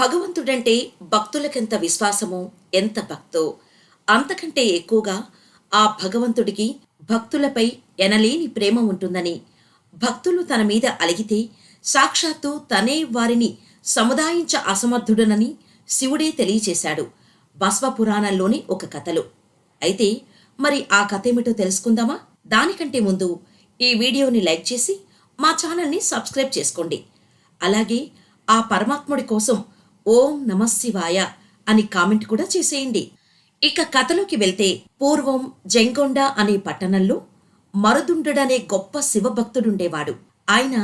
భగవంతుడంటే భక్తులకెంత విశ్వాసమో ఎంత భక్తో. అంతకంటే ఎక్కువగా ఆ భగవంతుడికి భక్తులపై ఎనలేని ప్రేమ ఉంటుందని భక్తులు తన మీద అలిగితే సాక్షాత్తు తనే వారిని సముదాయించ అసమర్థుడనని శివుడే తెలియచేశాడు బస్వపురాణంలోని ఒక కథలో. అయితే మరి ఆ కథ ఏమిటో తెలుసుకుందామా? దానికంటే ముందు ఈ వీడియోని లైక్ చేసి మా ఛానల్ని సబ్స్క్రైబ్ చేసుకోండి. అలాగే ఆ పరమాత్ముడి కోసం ఓం నమశివాయ అని కామెంట్ కూడా చేసేయండి. ఇక కథలోకి వెళ్తే పూర్వం జంగొండ అనే పట్టణంలో మరుదుండడనే గొప్ప శివభక్తుడుండేవాడు. ఆయన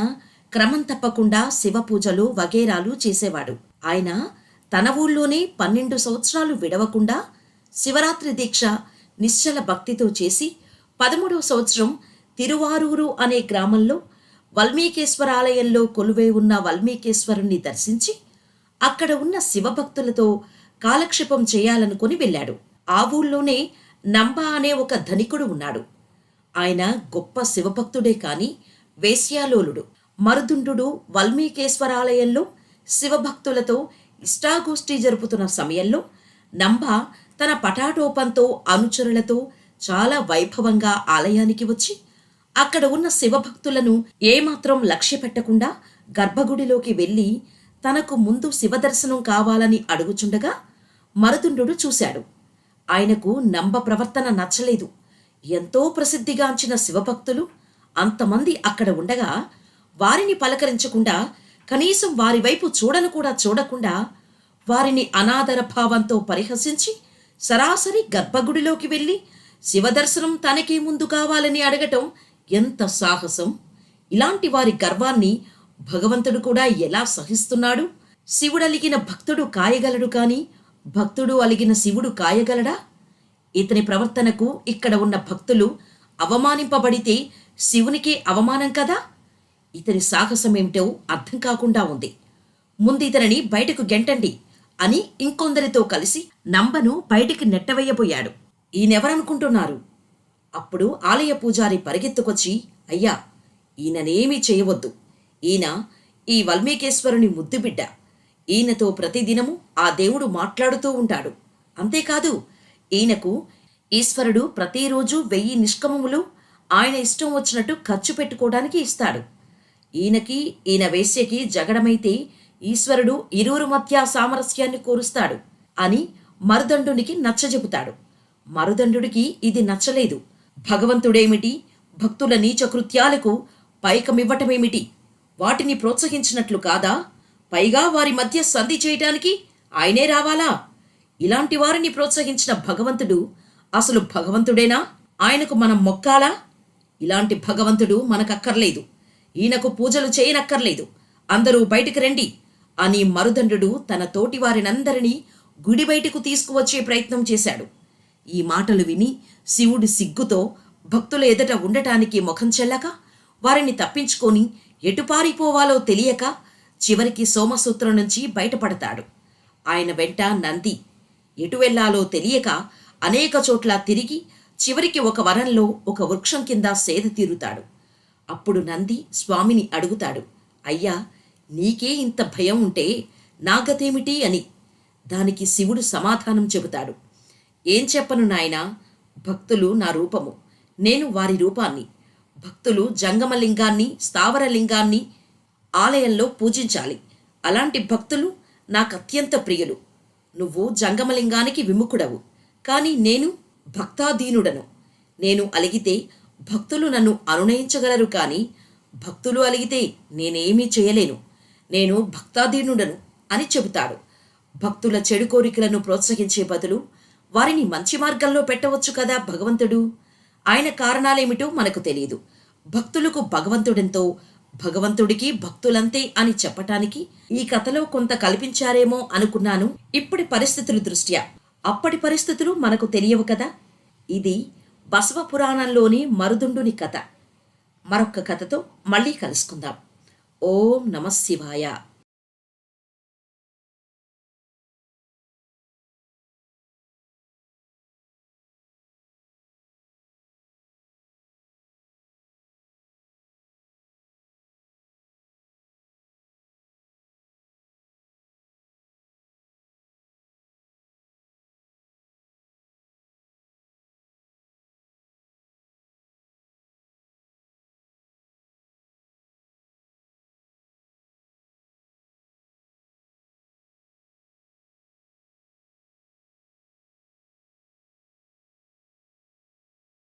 క్రమం తప్పకుండా శివ పూజలు వగేరాలు చేసేవాడు. ఆయన తన ఊళ్ళోనే పన్నెండు సంవత్సరాలు విడవకుండా శివరాత్రి దీక్ష నిశ్చల భక్తితో చేసి పదమూడవ సంవత్సరం తిరువారూరు అనే గ్రామంలో వల్మీకేశ్వరాలయంలో కొలువై ఉన్న వల్మీకేశ్వరుణ్ణి దర్శించి అక్కడ ఉన్న శివభక్తులతో కాలక్షేపం చేయాలనుకుని వెళ్ళాడు. ఆ ఊళ్ళోనే నంబ అనే ఒక ధనికుడు ఉన్నాడు. ఆయన గొప్ప శివభక్తుడే కాని వేశ్యాలోలుడు. మరుదుండు వల్మీకేశ్వరాలయంలో శివభక్తులతో ఇష్టాగోష్ఠి జరుపుతున్న సమయంలో నంబ తన పటాటోపంతో అనుచరులతో చాలా వైభవంగా ఆలయానికి వచ్చి అక్కడ ఉన్న శివభక్తులను ఏమాత్రం లక్ష్య పెట్టకుండా గర్భగుడిలోకి వెళ్ళి తనకు ముందు శివదర్శనం కావాలని అడుగుచుండగా మరుదుండు చూశాడు. ఆయనకు నంబ ప్రవర్తన నచ్చలేదు. ఎంతో ప్రసిద్ధిగాంచిన శివభక్తులు అంతమంది అక్కడ ఉండగా వారిని పలకరించకుండా కనీసం వారి వైపు చూడను కూడా చూడకుండా వారిని అనాదర భావంతో పరిహసించి సరాసరి గర్భగుడిలోకి వెళ్ళి శివదర్శనం తనకే ముందు కావాలని అడగటం ఎంత సాహసం! ఇలాంటి వారి గర్వాన్ని భగవంతుడు కూడా ఎలా సహిస్తున్నాడు? శివుడలిగిన భక్తుడు కాయగలడు కాని భక్తుడు అలిగిన శివుడు కాయగలడా? ఇతని ప్రవర్తనకు ఇక్కడ ఉన్న భక్తులు అవమానింపబడితే శివునికి అవమానం కదా? ఇతని సాహసమేమిటో అర్థం కాకుండా ఉంది. ముందు ఇతనిని బయటకు గెంటండి అని ఇంకొందరితో కలిసి నంబను బయటికి నెట్టవేయబోయాడు. ఈయనెవరనుకుంటున్నారు? అప్పుడు ఆలయ పూజారి పరిగెత్తుకొచ్చి అయ్యా ఈయననేమీ చేయవద్దు. ఈయన ఈ వల్మీకేశ్వరుని ముద్దుబిడ్డ. ఈయనతో ప్రతిదినము ఆ దేవుడు మాట్లాడుతూ ఉంటాడు. అంతేకాదు ఈయనకు ఈశ్వరుడు ప్రతిరోజు వెయ్యి నిష్కమములు ఆయన ఇష్టం వచ్చినట్టు ఖర్చు పెట్టుకోవడానికి ఇస్తాడు. ఈయనకి ఈయన వేశ్యకి జగడమైతే ఈశ్వరుడు ఇరువురు మధ్య సామరస్యాన్ని కోరుస్తాడు అని మరుదండునికి నచ్చజెబుతాడు. మరుదండుడికి ఇది నచ్చలేదు. భగవంతుడేమిటి? భక్తుల నీచ కృత్యాలకు పైకమివ్వటమేమిటి? వాటిని ప్రోత్సహించినట్లు కాదా? పైగా వారి మధ్య సంధి చేయటానికి ఆయనే రావాలా? ఇలాంటి వారిని ప్రోత్సహించిన భగవంతుడు అసలు భగవంతుడేనా? ఆయనకు మనం మొక్కాలా? ఇలాంటి భగవంతుడు మనకక్కర్లేదు. ఈయనకు పూజలు చేయనక్కర్లేదు. అందరూ బయటికి రండి అని మరుదండు తన తోటి వారినందరినీ గుడి బయటకు తీసుకువచ్చే ప్రయత్నం చేశాడు. ఈ మాటలు విని శివుడి సిగ్గుతో భక్తుల ఎదుట ఉండటానికి ముఖం చెల్లక వారిని తప్పించుకొని ఎటు పారిపోవాలో తెలియక చివరికి సోమసూత్రం నుంచి బయటపడతాడు. ఆయన వెంట నంది ఎటు వెళ్ళాలో తెలియక అనేక చోట్ల తిరిగి చివరికి ఒక వనంలో ఒక వృక్షం కింద సేద తీరుతాడు. అప్పుడు నంది స్వామిని అడుగుతాడు అయ్యా నీకే ఇంత భయం ఉంటే నాగతేమిటి అని? దానికి శివుడు సమాధానం చెబుతాడు ఏం చెప్పను నాయనా భక్తులు నా రూపము నేను వారి రూపాన్ని. భక్తులు జంగమలింగాన్ని స్థావరలింగాన్ని ఆలయంలో పూజించాలి. అలాంటి భక్తులు నాకు అత్యంత ప్రియులు. నువ్వు జంగమలింగానికి విముఖుడవు. కానీ నేను భక్తాధీనుడను. నేను అలిగితే భక్తులు నన్ను అనునయించగలరు కానీ భక్తులు అలిగితే నేనేమీ చేయలేను. నేను భక్తాధీనుడను అని చెబుతాడు భక్తుల చెడు కోరికలను ప్రోత్సహించే బదులు వారిని మంచి మార్గంలో పెట్టవచ్చు కదా భగవంతుడు? ఆయన కారణాలేమిటో మనకు తెలియదు. భక్తులకు భగవంతుడెంతో భగవంతుడికి భక్తులంతే అని చెప్పటానికి ఈ కథలో కొంత కల్పించారేమో అనుకున్నాను. ఇప్పటి పరిస్థితుల దృష్ట్యా. అప్పటి పరిస్థితులు మనకు తెలియవు కదా. ఇది బసవ పురాణంలోని మరుదుండుని కథ. మరొక్క కథతో మళ్ళీ కలుసుకుందాం. ఓం నమ శివాయ.